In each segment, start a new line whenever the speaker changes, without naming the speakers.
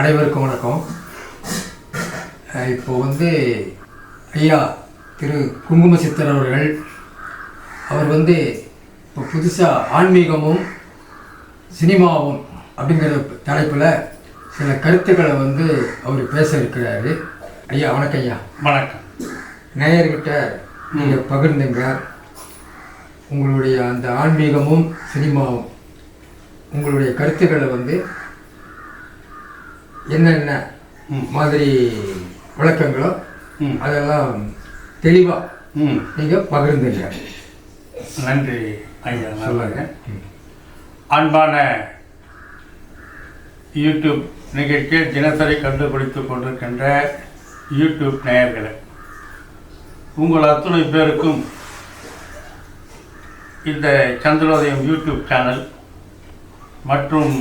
அனைவருக்கும் வணக்கம். இப்போ வந்து ஐயா திரு குங்கும சித்தர் அவர்கள் அவர் வந்து இப்போ புதுசாக ஆன்மீகமும் சினிமாவும் அப்படிங்கிற தலைப்பில் சில கருத்துக்களை வந்து அவர் பேச இருக்கிறாரு. ஐயா வணக்கம் ஐயா.
வணக்கம்.
நேயர்கிட்ட நீங்கள் பகிர்ந்துங்க. உங்களுடைய அந்த ஆன்மீகமும் சினிமாவும் உங்களுடைய கருத்துக்களை வந்து என்னென்ன. மாதிரி விளக்கங்களோ. அதெல்லாம் தெளிவாக நீங்கள் பகிர்ந்துங்க
நன்றி ஐயா
சொல்லுங்க
அன்பான யூடியூப் நிகழ்ச்சியை தினசரி கண்டுபிடித்துக் கொண்டிருக்கின்ற யூடியூப் நேயர்களே உங்கள் அத்துணை பேருக்கும் இந்த சந்திரோதயம் யூடியூப் சேனல் மற்றும்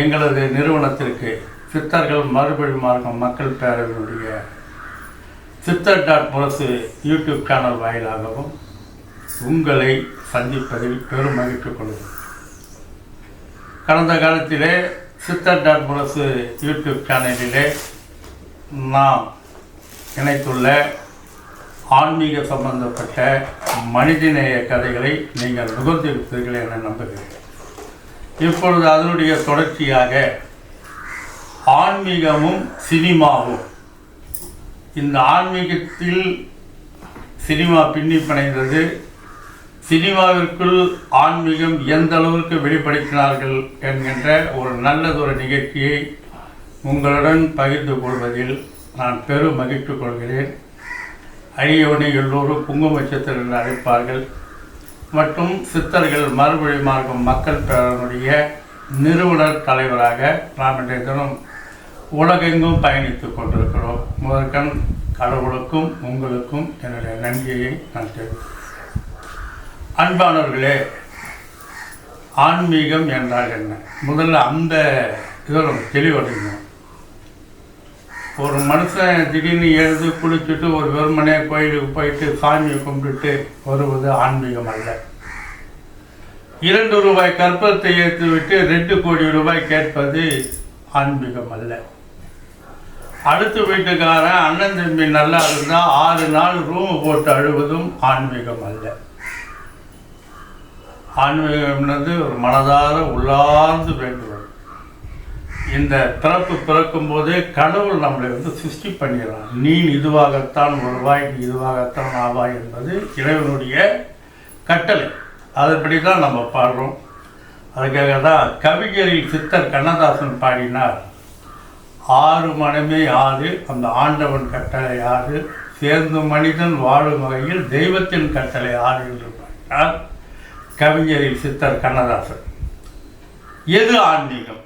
எங்களது நிறுவனத்திற்கு சித்தர்கள் மறுபடி மார்க்கம் மக்கள் பேரவையினுடைய சித்தர் டாட் முரசு யூடியூப் சேனல் வாயிலாகவும் உங்களை சந்திப்பதில் பெரும் மகிழ்ச்சி கொள்கிறேன். கடந்த காலத்திலே சித்தர் டாட் முரசு யூடியூப் சேனலிலே நாம் இணைத்துள்ள ஆன்மீக சம்பந்தப்பட்ட மனிதநேய கதைகளை நீங்கள் நுகர்ந்திருப்பீர்கள் என நம்புகிறேன். இப்பொழுது அதனுடைய தொடர்ச்சியாக ஆன்மீகமும் சினிமாவும். இந்த ஆன்மீகத்தில் சினிமா பின்னி பிணைந்தது சினிமாவிற்குள் ஆன்மீகம் எந்த அளவிற்கு வெளிப்படுத்தினார்கள் என்கின்ற ஒரு நல்லதொரு நிகழ்ச்சியை உங்களுடன் பகிர்ந்து கொள்வதில் நான் பெரும் மகிழ்ச்சி கொள்கிறேன். அரியவனை எல்லோரும் குங்குமச்சத்தர் என்று அழைப்பார்கள். மற்றும் சித்தர்கள் மறுமொழி மார்க்கம் மக்கள் பேரனுடைய நிறுவனர் தலைவராக நாம் இன்றைய தினம் உலகெங்கும் பயணித்துக் கொண்டிருக்கிறோம். முதற்கண் கடவுளுக்கும் உங்களுக்கும் என்னுடைய நன்றியை நான் தெரிவிக்கிறேன் அன்பானவர்களே ஆன்மீகம் என்றால் என்ன? முதல்ல அந்த இதை நம்ம தெளிவடையணும். ஒரு மனுஷன் திடீர்னு எழுந்து குளிச்சுட்டு ஒரு வெறுமனே கோயிலுக்கு போயிட்டு சாமியை கும்பிட்டுட்டு வருவது ஆன்மீகம் அல்ல. இரண்டு ரூபாய் கற்பத்தை ஏற்றுவிட்டு ரெண்டு கோடி ரூபாய் கேட்பது ஆன்மீகம் அல்ல. அடுத்த வீட்டுக்காரன் அண்ணன் தம்பி நல்லா இருந்தால் ஆறு நாள் ரூமு போட்டு அழுவதும் ஆன்மீகம் அல்ல. ஆன்மீகம்னது ஒரு மனதார உள்ளார்ந்து வேண்டுவது இந்த பிறப்பு பிறக்கும் போதே கடவுள் நம்மளை வந்து சிருஷ்டி பண்ணிடுறான். நீ இதுவாகத்தான் வருவாய் நீ இதுவாகத்தான் ஆவாய் என்பது இறைவனுடைய கட்டளை. அதன்படி தான் நம்ம பாடுறோம். அதுக்காக தான் கவிஞரில் சித்தர் கண்ணதாசன் பாடினார். ஆறு மனமே ஆறு அந்த ஆண்டவன் கட்டளை ஆறு சேர்ந்து மனிதன் வாழும் வகையில் தெய்வத்தின் கட்டளை ஆறு என்று பார்த்தால் கவிஞரில் சித்தர் கண்ணதாசன். எது ஆன்மீகம்?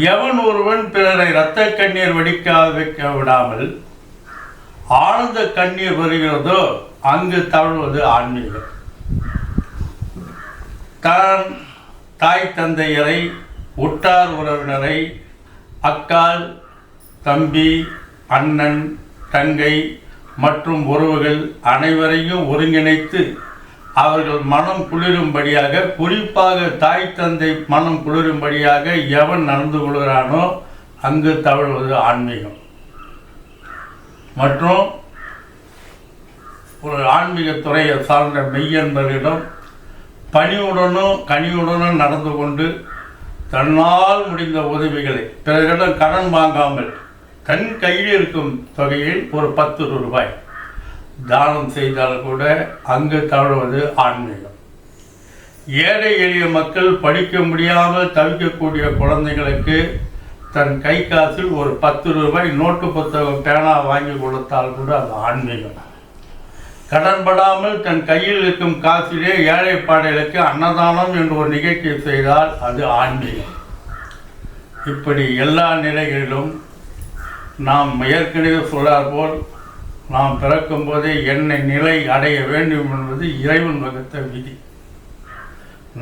எவன் ஒருவன் பிறரை இரத்த கண்ணீர் வடிக்க வைக்க விடாமல் ஆழ்ந்த கண்ணீர் வருகிறதோ அங்கு தவழ்வது ஆன்மீகம். தான் தாய் தந்தையரை உற்றார் உறவினரை அக்கால் தம்பி அண்ணன் தங்கை மற்றும் உறவுகள் அனைவரையும் ஒருங்கிணைத்து அவர்கள் மனம் குளிரும்படியாக குறிப்பாக தாய் தந்தை மனம் குளிரும்படியாக எவன் நடந்து கொள்கிறானோ அங்கு தவழ்வது ஆன்மீகம். மற்றும் ஒரு ஆன்மீக துறையை சார்ந்த மெய்யன்பர்களிடம் பணியுடனும் கனியுடனும் நடந்து கொண்டு தன்னால் முடிந்த உதவிகளை பிறரிடம் கடன் வாங்காமல் தன் கையில் இருக்கும் தொகையில் ஒரு பத்து ரூபாய். தானம் செய்தால் கூட அங்கு தவறுவது ஆன்மீகம். ஏழை எளிய மக்கள் படிக்க முடியாமல் தவிக்கக்கூடிய குழந்தைகளுக்கு தன் கை காசில் ஒரு பத்து ரூபாய் நோட்டு புத்தகம் பேனா வாங்கி கொடுத்தால் கூட அது ஆன்மீகம். கடன்படாமல் தன் கையில் இருக்கும் காசிலே ஏழைப்பாடைகளுக்கு அன்னதானம் என்று ஒரு நிகழ்ச்சி செய்தால் அது ஆன்மீகம் இப்படி எல்லா நிலைகளிலும் நாம் ஏற்கனவே சொல்லார் போல் நாம் பிறக்கும் போதே என்னை நிலை அடைய வேண்டும் என்பது இறைவன் வகுத்த விதி.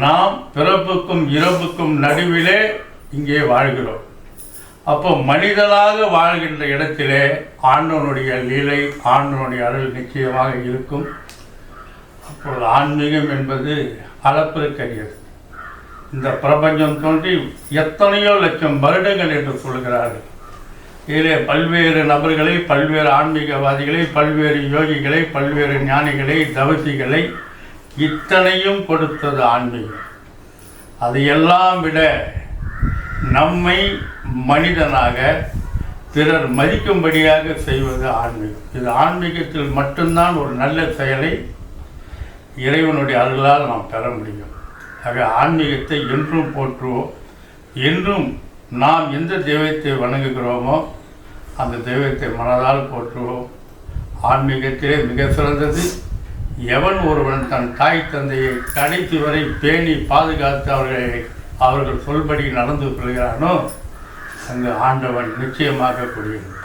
நாம் பிறப்புக்கும் இறப்புக்கும் நடுவிலே இங்கே வாழ்கிறோம். அப்போ மனிதனாக வாழ்கின்ற இடத்திலே ஆண்டவனுடைய லீலை ஆண்டவனுடைய அருள் நிச்சயமாக இருக்கும். அப்பொழுது ஆன்மீகம் என்பது அளப்பிற்கரியது இந்த பிரபஞ்சம் தோன்றி எத்தனையோ லட்சம் வருடங்கள் என்று சொல்கிறார்கள். இதிலே பல்வேறு நபர்களை பல்வேறு ஆன்மீகவாதிகளை பல்வேறு யோகிகளை பல்வேறு ஞானிகளை தவசிகளை இத்தனையும் கொடுத்தது ஆன்மீகம். அதையெல்லாம் விட நம்மை மனிதனாக பிறர் மதிக்கும்படியாக செய்வது ஆன்மீகம். இது ஆன்மீகத்தில் மட்டும்தான் ஒரு நல்ல செயலை இறைவனுடைய அருளால் நாம் பெற முடியும். ஆக ஆன்மீகத்தை என்றும் போற்றுவோம். என்றும் நாம் எந்த தெய்வத்தை வணங்குகிறோமோ அந்த தெய்வத்தை மனதால் போற்றுவோம். ஆன்மீகத்திலே மிக சிறந்தது. எவன் ஒருவன் தன் தாய் தந்தையை கடைசி வரை பேணி பாதுகாத்து அவர்களை அவர்கள் சொல்படி நடந்து கொள்கிறானோ அங்கு ஆண்டவன் நிச்சயமாக கூடியிருப்பான்